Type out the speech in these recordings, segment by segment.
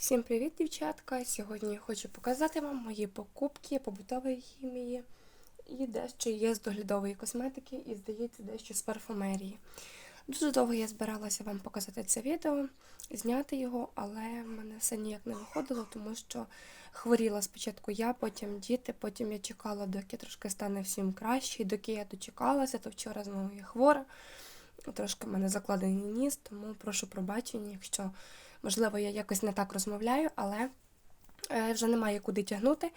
Всім привіт, дівчатка! Сьогодні я хочу показати вам мої покупки побутової хімії і дещо є з доглядової косметики, і, здається, дещо з парфумерії. Дуже довго я збиралася вам показати це відео, зняти його, але в мене все ніяк не виходило, тому що хворіла спочатку я, потім діти, потім я чекала, доки трошки стане всім краще, і доки я дочекалася, то вчора знову я хвора. Трошки в мене закладений ніс, тому прошу пробачення, якщо, можливо, я якось не так розмовляю, але е, вже немає куди тягнути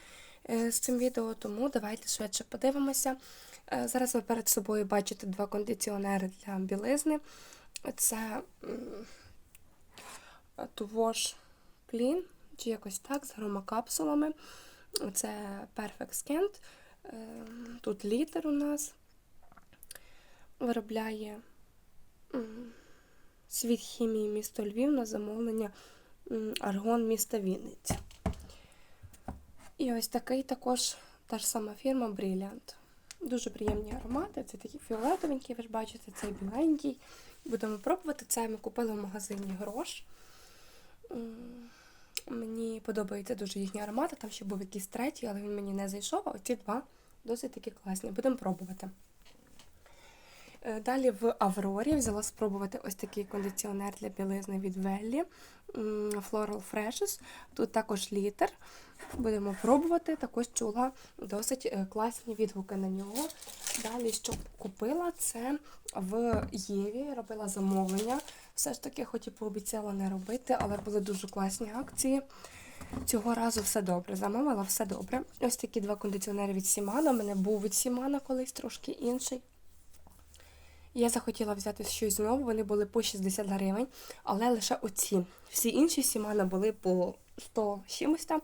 е, з цим відео, тому давайте швидше подивимося. Е, Зараз ви перед собою бачите два кондиціонери для білизни. Це Tuvosh Clean, чи якось так, з громокапсулами. Це Perfect Skin. Тут літер у нас виробляє світ хімії місто Львів на замовлення Аргон міста Вінниця. І ось такий також та ж сама фірма Brilliant. Дуже приємні аромати. Це такі фіолетовенькі, ви ж бачите, цей біленький. Будемо пробувати. Це ми купили в магазині Грош. Мені подобаються дуже їхні аромати. Там ще був якийсь третій, але він мені не зайшов. А оці два досить такі класні. Будемо пробувати. Е, Далі в Аврорі взяла спробувати ось такий кондиціонер для білизни від Веллі Floral Freshes. Тут також літр. Будемо пробувати. Також чула досить е, класні відгуки на нього. Далі, що купила, це в Єві. Робила замовлення. Все ж таки, хоч і пообіцяла не робити, але були дуже класні акції. Цього разу все добре. Замовила все добре. Ось такі два кондиціонери від Сімана. У мене був від Сімана колись трошки інший. Я захотіла взяти щось знову, вони були по 60 гривень, але лише оці. Всі інші Сімана були по 100 чимось там,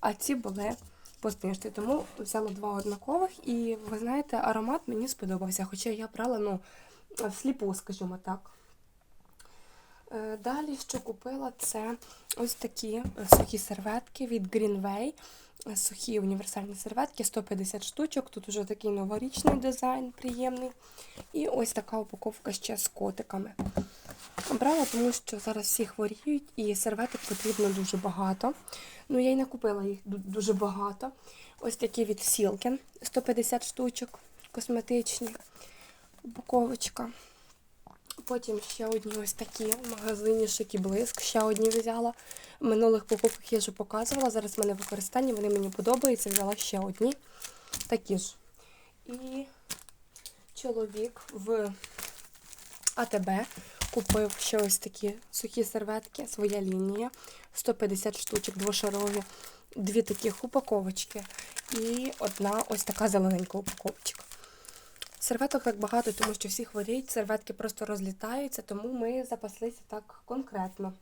а ці були по знижці. Тому взяла два однакових і, ви знаєте, аромат мені сподобався, хоча я брала ну, всліпу, скажімо так. Е, Далі, що купила, це ось такі сухі серветки від Greenway. Сухі універсальні серветки, 150 штучок. Тут уже такий новорічний дизайн, приємний. І ось така упаковка ще з котиками. Брала, тому що зараз всі хворіють і серветок потрібно дуже багато. Ну, я й не купила їх дуже багато. Ось такі від Silken, 150 штучок, косметичні. Упаковочка. Потім ще одні ось такі в магазині Шик Блиск. Ще одні взяла. В минулих покупках я вже показувала. Зараз в мене в використанні, вони мені подобаються. Взяла ще одні. Такі ж. І чоловік в АТБ купив ще ось такі сухі серветки, своя лінія. 150 штучок двошарові. Дві таких упаковочки. І одна ось така зелененька упаковочка. Серветок так багато, тому що всі хворіють, серветки просто розлітаються, тому ми запаслися так конкретно.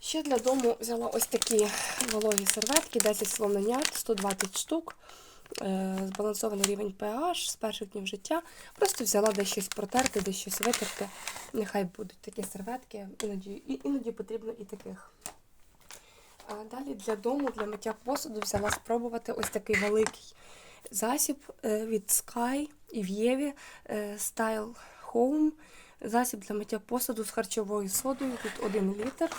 Ще для дому взяла ось такі вологі серветки, 10 слоненят, 120 штук, е, збалансований рівень pH з перших днів життя. Просто взяла десь щось протерти, десь щось витерти. Нехай будуть такі серветки, іноді, іноді потрібно і таких. А далі для дому, для миття посуду взяла спробувати ось такий великий засіб е, від Sky і в Єві е, Style Home. Засіб для миття посуду з харчовою содою. Тут 1 літр.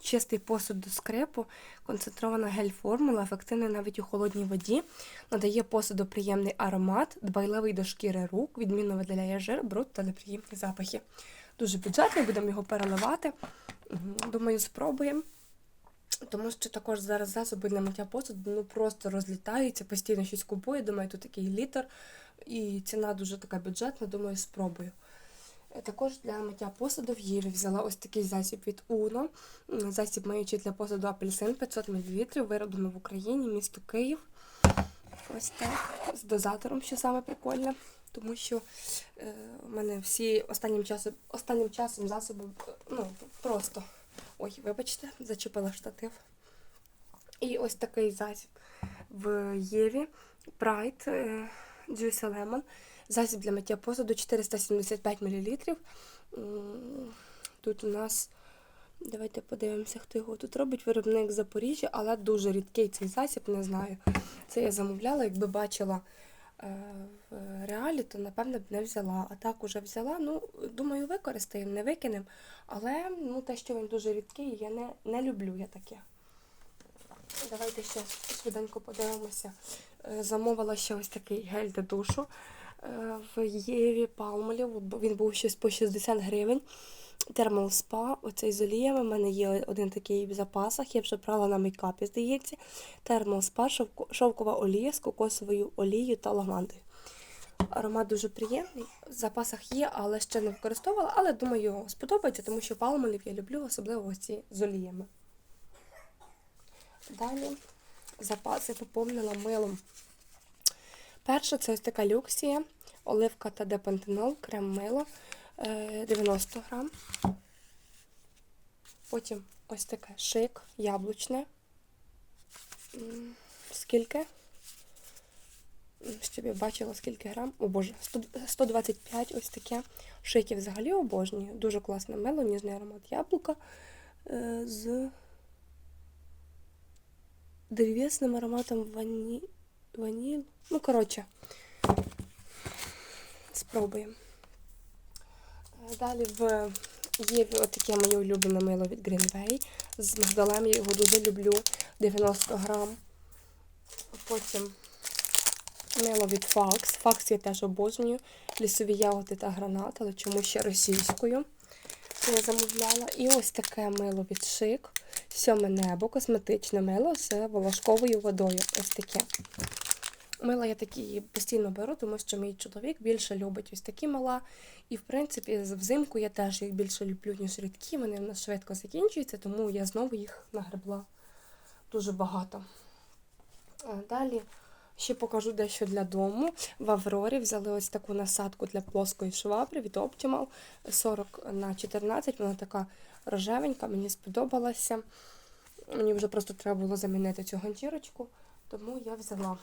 Чистий посуд до скрипу, концентрована гель-формула, ефективний навіть у холодній воді, надає посуду приємний аромат, дбайливий до шкіри рук, відмінно видаляє жир, бруд та неприємні запахи. Дуже бюджетний, будемо його переливати. Думаю, спробуємо. Тому що також зараз засоби для миття посуду ну, просто розлітаються, постійно щось купую. Думаю, тут такий літр, і ціна дуже така бюджетна, думаю, спробую. Е, Також для миття посуду в Єві взяла ось такий засіб від Uno. Засіб миючий для посуду апельсин 500 мл, вироблено в Україні, місто Київ. Ось так, з дозатором, що саме прикольне. Тому що е, в мене всі останнім часом, останнім часом засоби е, ну, просто. Ой, вибачте, зачепила штатив. І ось такий засіб в Єві Pride е, Juicy Lemon. Засіб для миття посуду 475 мл. Тут у нас, давайте подивимося, хто його тут робить. Виробник Запоріжжя, але дуже рідкий цей засіб, не знаю. Це я замовляла, якби бачила в реалі, то напевне б не взяла. А так уже взяла. Ну, думаю, використаємо, не викинемо. Але ну, те, що він дуже рідкий, я не, не люблю я таке. Давайте ще швиденько подивимося. Е, Замовила ще ось такий гель для душу е, в Єві Палмолів. Він був щось по 60 гривень. Термал спа, оцей з оліями. У мене є один такий в запасах. Я вже брала на мейкапі, здається. Термал спа, шовкова олія з кокосовою олією та лавандою. Аромат дуже приємний. В запасах є, але ще не використовувала. Але думаю, сподобається, тому що палмолів я люблю, особливо ці з оліями. Далі запаси поповнила милом. Перше це ось така люксія, оливка та депантенол, крем мило 90 грам. Потім ось таке шик яблучне. Скільки? Щоб я бачила, скільки грам. О боже, 125 ось таке. Шики взагалі обожнюю. Дуже класне мило, ніжний аромат яблука е, з древесним ароматом вані... ваніль. Ну, коротше, спробуємо. Далі в є отаке моє улюблене мило від Greenway з мигдалем. Я його дуже люблю. 90 грам. Потім мило від Fax. Fax я теж обожнюю. Лісові ягоди та гранат, але чому ще російською. Це я замовляла. І ось таке мило від Шик. Сьоме небо, косметичне мило з волошковою водою. Ось таке. Мила я такі постійно беру, тому що мій чоловік більше любить ось такі мила. І, в принципі, взимку я теж їх більше люблю, ніж рідкі. Вони в нас швидко закінчуються, тому я знову їх нагребла дуже багато. Далі ще покажу дещо для дому. В Аврорі взяли ось таку насадку для плоскої швабри від Optimal 40 на 14. Вона така рожевенька, мені сподобалася. Мені вже просто треба було замінити цю ганчірочку, тому я взяла.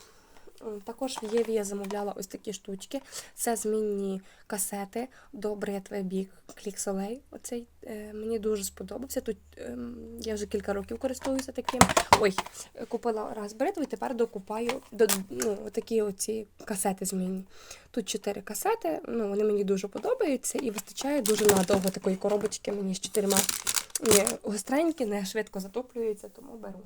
Також в Єві я замовляла ось такі штучки. Це змінні касети до бритви Click Soleil. Оцей е, мені дуже сподобався. Тут ем, я вже кілька років користуюся таким. Ой, е, купила раз бритву і тепер докупаю до, ну, такі оці касети змінні. Тут чотири касети, ну, вони мені дуже подобаються і вистачає дуже надовго такої коробочки мені з чотирма. Гостренькі, не швидко затоплюються, тому беру.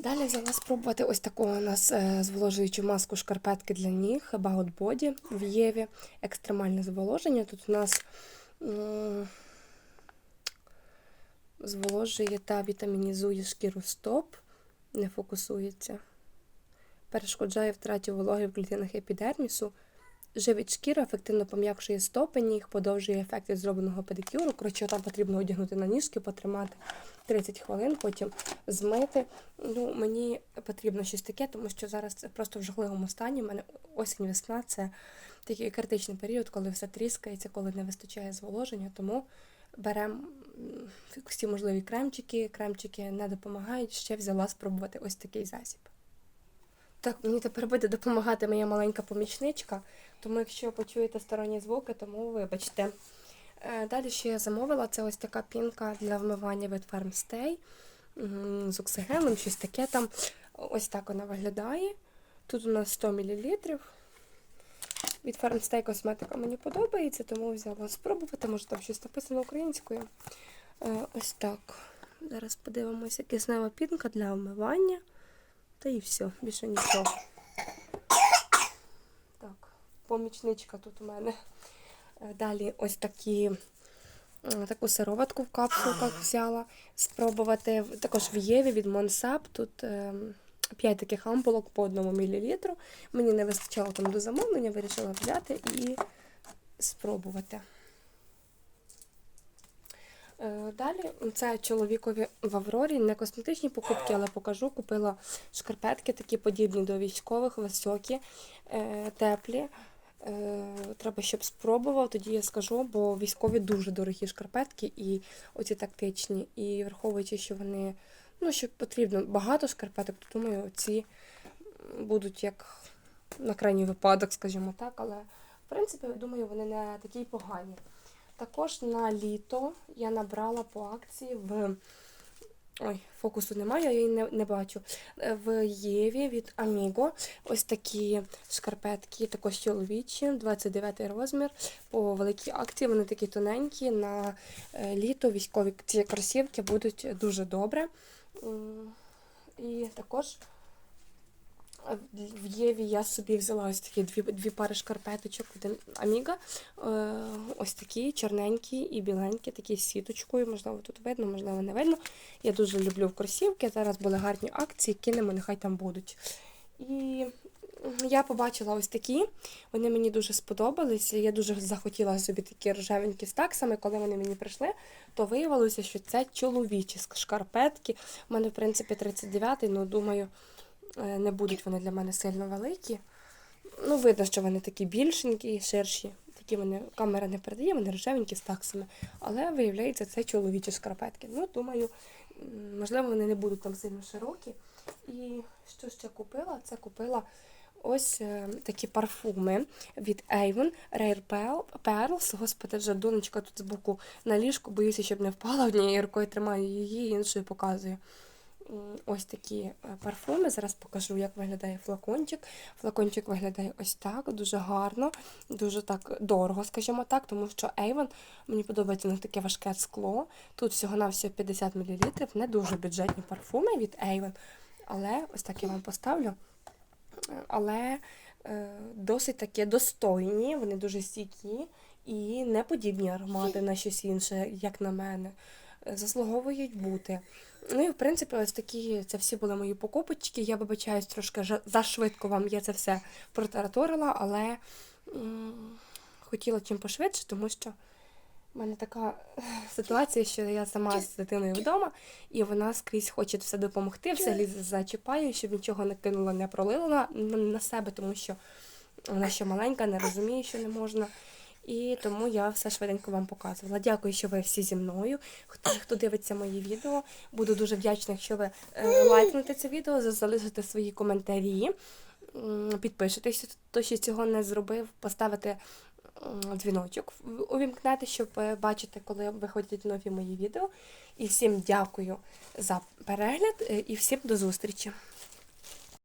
Далі взяла спробувати ось таку у нас е, зволожуючу маску шкарпетки для ніг About Body в Єві. Екстремальне зволоження. Тут у нас зволожує та вітамінізує шкіру стоп, не фокусується. Перешкоджає втраті вологи в клітинах епідермісу. Живить шкіру, ефективно пом'якшує стопи ніг, подовжує ефект від зробленого педикюру. Коротше, там потрібно одягнути на ніжки, потримати 30 хвилин, потім змити. Ну, мені потрібно щось таке, тому що зараз це просто в жахливому стані. У мене осінь-весна це такий критичний період, коли все тріскається, коли не вистачає зволоження. Тому беремо всі можливі кремчики. Кремчики не допомагають. Ще взяла спробувати ось такий засіб. Так, мені тепер буде допомагати моя маленька помічничка, тому якщо почуєте сторонні звуки, тому вибачте. Е, Далі ще я замовила, це ось така пінка для вмивання від Farmstay з оксигеном, щось таке там. Ось так вона виглядає. Тут у нас 100 мл. Від Farmstay косметика мені подобається, тому взяла спробувати, може там щось написано українською. Е, Ось так. Зараз подивимося, киснева пінка для вмивання. Та і все, більше нічого. Так, помічничка тут у мене. Е, Далі ось такі, е, таку сироватку в капсулках взяла. Спробувати також в Єві від Монсап. Тут 5 таких ампулок по 1 мл. Мені не вистачало там до замовлення, вирішила взяти і спробувати. Е, Далі це чоловікові в Аврорі, не косметичні покупки, але покажу. Купила шкарпетки, такі подібні до військових, високі, е, теплі. Е, Треба, щоб спробував, тоді я скажу, бо військові дуже дорогі шкарпетки і оці тактичні. І враховуючи, що вони, ну, що потрібно багато шкарпеток, то думаю, ці будуть як на крайній випадок, скажімо так. Але в принципі, думаю, вони не такі погані. Також на літо я набрала по акції в Ой, фокусу немає, я її не, не бачу. Е, В Єві від Amigo ось такі шкарпетки, також чоловічі, 29 розмір. По великій акції вони такі тоненькі. На е, літо військові ці кросівки будуть дуже добре. І також в Єві я собі взяла ось такі дві, дві пари шкарпеточок від Amiga. Е, Ось такі чорненькі і біленькі, такі з сіточкою. Можливо, тут видно, можливо, не видно. Я дуже люблю в кросівки. Зараз були гарні акції, кинемо, нехай там будуть. І я побачила ось такі. Вони мені дуже сподобались. Я дуже захотіла собі такі рожевенькі з таксами. Коли вони мені прийшли, то виявилося, що це чоловічі шкарпетки. У мене, в принципі, 39-й, ну думаю, не будуть вони для мене сильно великі. Ну, видно, що вони такі більшенькі, ширші. Такі вони камера не передає, вони рожевенькі з таксами. Але виявляється, це чоловічі шкарпетки. Ну, думаю, можливо, вони не будуть там сильно широкі. І що ще купила? Це купила ось е, такі парфуми від Avon Rare Pearl- Pearls. Господи, вже донечка тут збоку на ліжку, боюся, щоб не впала однією рукою тримаю її, іншою показую. Ось такі е, парфуми. Зараз покажу, як виглядає флакончик. Флакончик виглядає ось так, дуже гарно, дуже так дорого, скажімо так, тому що Avon, мені подобається них таке важке скло. Тут всього-навсього 50 мл, не дуже бюджетні парфуми від Avon. Але ось так я вам поставлю. Але е, досить такі достойні, вони дуже стійкі і не подібні аромати на щось інше, як на мене. Заслуговують бути. Ну і в принципі, ось такі це всі були мої покупочки. Я вибачаюсь трошки зашвидко вам я це все протараторила, але м, хотіла чим пошвидше, тому що в мене така ситуація, що я сама з дитиною вдома, і вона скрізь хоче все допомогти, все лізе зачіпаю, щоб нічого не кинула, не пролила на, на себе, тому що вона ще маленька, не розуміє, що не можна. І тому я все швиденько вам показувала. Дякую, що ви всі зі мною. Хто, хто дивиться мої відео, буду дуже вдячна, якщо ви е, лайкнете це відео, за- залишите свої коментарі, м, підпишетеся, хто ще цього не зробив, поставите дзвіночок, увімкнете, щоб е, бачити, коли виходять нові мої відео. І всім дякую за перегляд е, і всім до зустрічі.